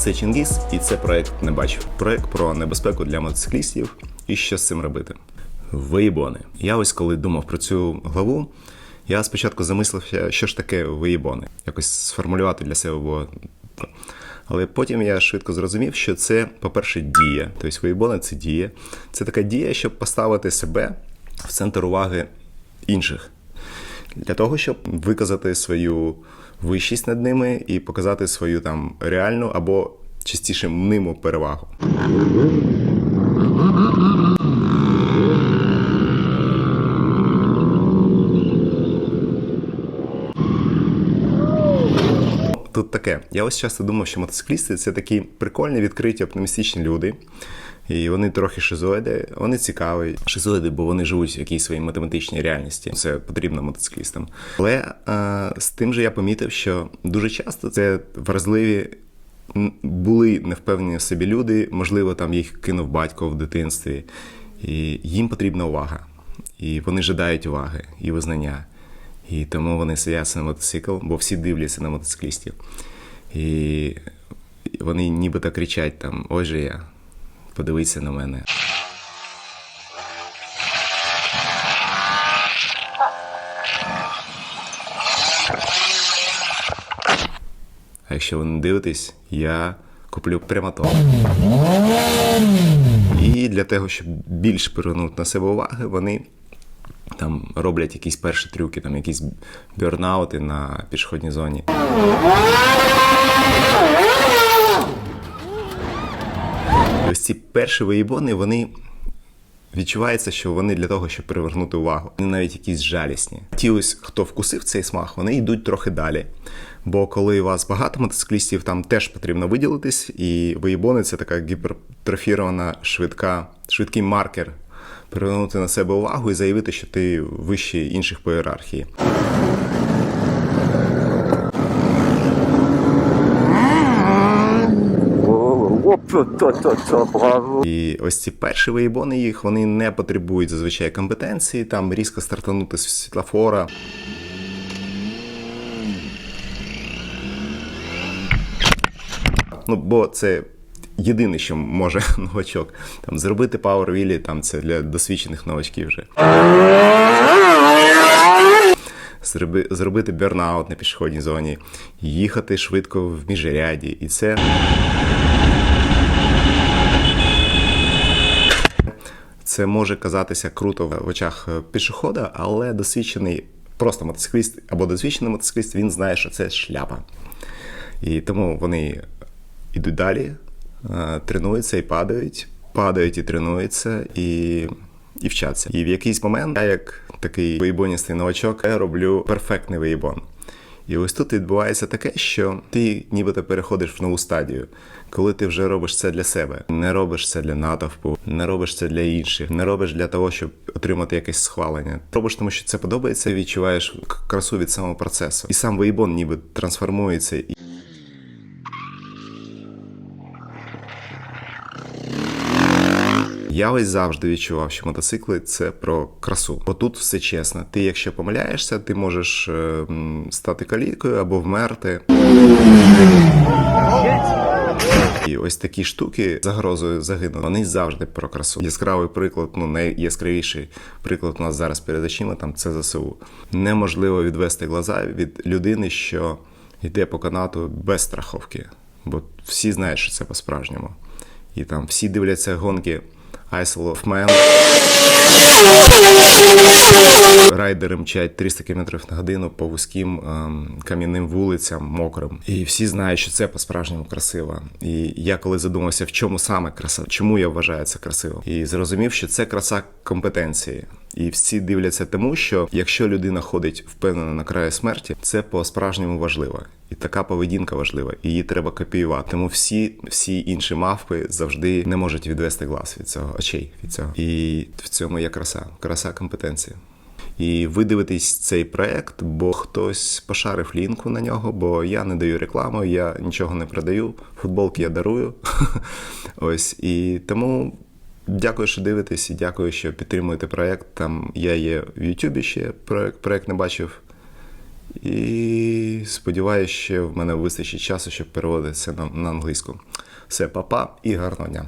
Це Чингіс, і це проект не бачив. Проект про небезпеку для мотоциклістів і що з цим робити. Виїбони. Я ось коли думав про цю главу, я спочатку замислився, що ж таке виїбони. Якось сформулювати для себе було. Але потім я швидко зрозумів, що це, по-перше, дія. Тобто виїбони це дія. Це така дія, щоб поставити себе в центр уваги інших. Для того, щоб виказати свою вищість над ними і показати свою там реальну або частіше мниму перевагу. Тут таке. Я ось часто думав, що мотоциклісти це такі прикольні, відкриті, оптимістичні люди. І вони трохи шизоїди, вони цікаві. Шизоїди, бо вони живуть в якійсь своїй математичній реальності. Це потрібно мотоциклістам. Але е, з тим же я помітив, що дуже часто це вразливі. Були невпевнені в собі люди, можливо, там їх кинув батько в дитинстві, і їм потрібна увага. І вони жадають уваги і визнання. І тому вони сидять на мотоцикл, бо всі дивляться на мотоциклістів. І вони нібито кричать там: ось же я, подивися на мене. А якщо ви не дивитесь, я куплю прямотон. І для того, щоб більш привернути на себе уваги, вони там роблять якісь перші трюки, там якісь бюрнаути на пішохідній зоні. Ось ці перші виїбони, вони відчувається, що вони для того, щоб привернути увагу. Вони навіть якісь жалісні. Ті ось, хто вкусив цей смак, вони йдуть трохи далі. Бо коли у вас багато мотоциклістів, там теж потрібно виділитись, і виїбони це така гіпертрофірована швидка, швидкий маркер привернути на себе увагу і заявити, що ти вищий інших по ієрархії. І ось ці перші виїбони їх вони не потребують зазвичай компетенції, там різко стартанути з світлофора. Ну, бо це єдине, що може новачок. Там зробити пауервілі, там це для досвідчених новачків вже. Зроби, зробити бернаут на пішохідній зоні, їхати швидко в міжряді. І це. Це може казатися круто в очах пішохода, але досвідчений просто мотоцикліст або досвідчений мотоцикліст, він знає, що це шляпа. І тому вони йдуть далі, е, тренуються і падають, падають і тренуються, і, і вчаться. І в якийсь момент я, як такий виїбоністий новачок, я роблю перфектний виїбон. І ось тут відбувається таке, що ти нібито переходиш в нову стадію, коли ти вже робиш це для себе, не робиш це для натовпу, не робиш це для інших, не робиш для того, щоб отримати якесь схвалення. Робиш, тому що це подобається, відчуваєш красу від самого процесу. І сам вейбон ніби трансформується. Я ось завжди відчував, що мотоцикли це про красу. Бо тут все чесно. Ти, якщо помиляєшся, ти можеш е, стати калікою або вмерти. І ось такі штуки загрозою загинули. Вони завжди про красу. Яскравий приклад, ну найяскравіший приклад у нас зараз перед очима, там це ЗСУ. Неможливо відвести глаза від людини, що йде по канату без страховки. Бо всі знають, що це по-справжньому. І там всі дивляться гонки Of Man. Райдери мчать 300 км на годину по вузьким ем, кам'яним вулицям, мокрим. І всі знають, що це по-справжньому красиво. І я коли задумався, в чому саме краса, чому я вважаю це красиво, і зрозумів, що це краса компетенції. І всі дивляться тому, що якщо людина ходить впевнено на краї смерті, це по-справжньому важливо. І така поведінка важлива, і її треба копіювати. Тому всі, всі інші мавпи завжди не можуть відвести глаз від цього, очей від цього. І в цьому є краса, краса компетенції. І ви дивитесь цей проект, бо хтось пошарив лінку на нього, бо я не даю рекламу, я нічого не продаю. Футболки я дарую. Ось і тому. Дякую, що дивитесь, і дякую, що підтримуєте проект. Там я є в Ютубі ще проект, проект не бачив. І сподіваюся, що в мене вистачить часу, щоб переводити це на, на англійську. Все, папа і гарного дня.